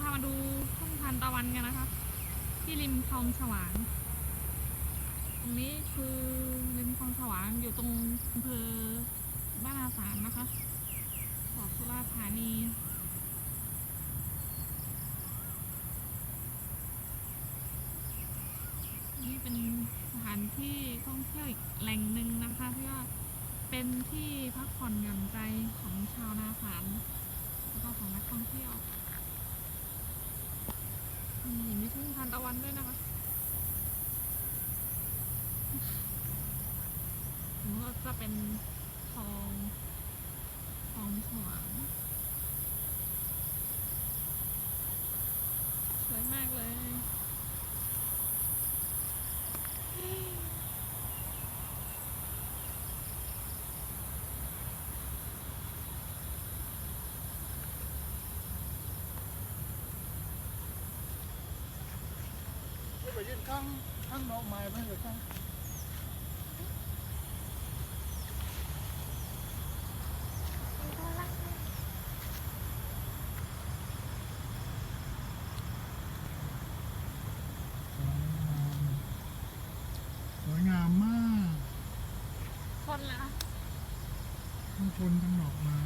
พามาดูทุ่งทานตะวันกันนะคะ ที่ริมคลองฉวาง ตรงนี้คือริมคลองฉวางอยู่ตรงอำเภอบ้านอาสามนะคะจังสุราษฎร์ธานีนี่เป็นสถานที่ท่องเที่ยวอีกแหล่งหนึ่งนะคะที่ว่าเป็นที่พักผ่อนหย่อนใจของชาวนาสารแล้วก็ของนักท่องเที่ยวนี่มีทุ่งทานตะ วันด้วยนะคะแล้วก็จะเป็นทองทองฉวงสวยมากเลย นี่ ไปยืนข้างข้างนอกไม้ไม่เลยข้างสวยงามมากคนละทั้งคนทั้งดอกไม้